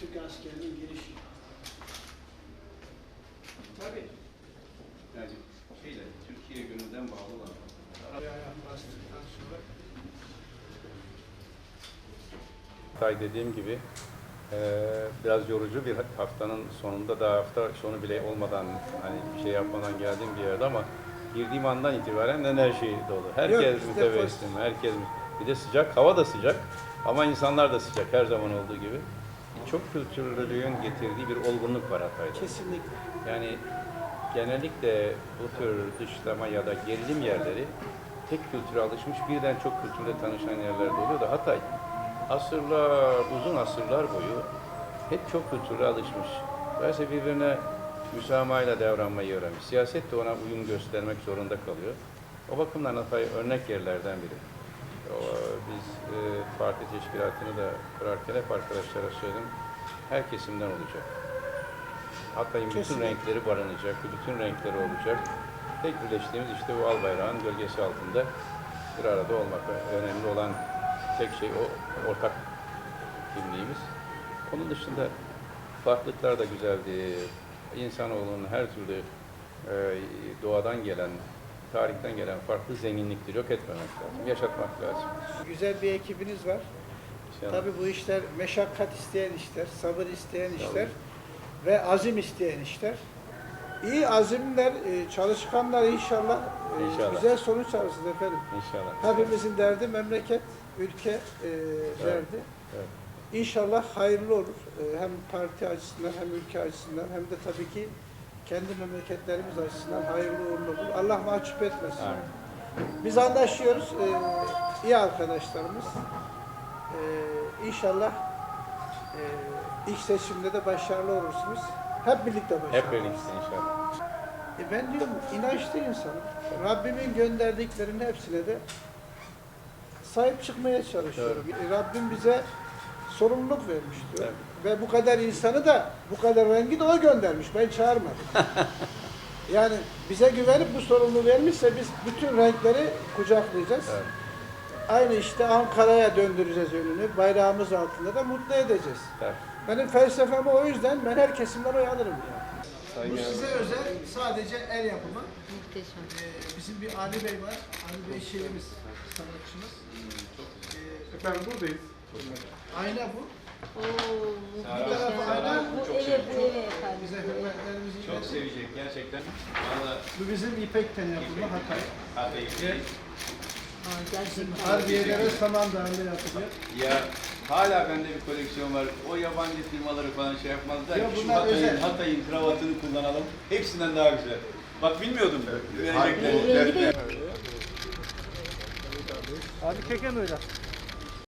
Türk askerinin girişi. Tabii. Yani şeyle, Türkiye gönülden bağlı olan. Arabaya dediğim gibi e, biraz yorucu bir haftanın sonunda daha hafta sonu bile olmadan hani bir şey yapmadan geldiğim bir yerde ama girdiğim andan itibaren enerji dolu. Herkes mütevessim, herkes bir de sıcak, hava da sıcak ama insanlar da sıcak her zaman olduğu gibi. Çok kültürlülüğün getirdiği bir olgunluk var Hatay'da. Kesinlikle. Yani genellikle bu tür dışlama ya da gerilim yerleri tek kültüre alışmış birden çok kültürle tanışan yerlerde oluyor da Hatay asırlar, uzun asırlar boyu hep çok kültüre alışmış. Dolayısıyla birbirine müsamahayla davranmayı öğrenmiş. Siyaset de ona uyum göstermek zorunda kalıyor. O bakımdan Hatay örnek yerlerden biri. Biz e, parti teşkilatını da kurarken hep arkadaşlara söyledim. Her kesimden olacak. Hatay'ın bütün renkleri barınacak, bütün renkleri olacak. Tek birleştiğimiz işte bu al bayrağın gölgesi altında bir arada olmak. Önemli olan tek şey o ortak kimliğimiz. Onun dışında farklılıklar da güzeldi. İnsanoğlunun her türlü e, doğadan gelen, tarihten gelen farklı zenginlikleri yok etmemek lazım, yaşatmak lazım. Güzel bir ekibiniz var. İnşallah. Tabii bu işler meşakkat isteyen işler, sabır isteyen işler ve azim isteyen işler. İyi azimler, e, çalışkanlar inşallah, e, İnşallah. güzel sonuç alırsınız efendim. İnşallah. Hepimizin derdi memleket, ülke e, derdi. evet. İnşallah hayırlı olur. Hem parti açısından hem ülke açısından hem de tabii ki kendi memleketlerimiz açısından hayırlı uğurlu olur. Allah mahcup etmesin. Amin. Biz anlaşıyoruz. Ee, iyi arkadaşlarımız. Ee, inşallah e, ilk seçimde de başarılı olursunuz. Hep birlikte başarılı. Hep birlikte inşallah. E ben diyorum inançlı insanım. Rabbimin gönderdiklerinin hepsine de sahip çıkmaya çalışıyorum. E, Rabbim bize sorumluluk vermiş diyor. Evet. Ve bu kadar insanı da, bu kadar rengi de o göndermiş. Ben çağırmadım. yani bize güvenip bu sorumluluğu vermişse biz bütün renkleri kucaklayacağız. Evet. Aynı işte Ankara'ya döndüreceğiz önünü. Bayrağımız altında da mutlu edeceğiz. Evet. Benim felsefem o yüzden ben her kesimden oy alırım yani. Bu size özel sadece el yapımı. Muhteşem. Ee, bizim bir Ali Bey var. Ali Bey şeyimiz, sanatçımız. Ee, Efendim buradayız. ayna bu. Oo, Bir tarafı muhteşem. ayna. Bu Çok evet, seviyorum. evet efendim. Bize hürmetlerimizi Çok iletin. sevecek gerçekten. Valla Bu bizim ipekten yapımı Hatay. Hatay Aa, gerçekten. Harbiye'lere Samandağ'ında yapılıyor. Ya hala bende bir koleksiyon var. O yabancı firmaları falan şey yapmazlar. Ya şu bunlar Hatay'ın, özel. Hatay'ın kravatını kullanalım. Hepsinden daha güzel. Bak bilmiyordum. Verecekler. Abi öyle.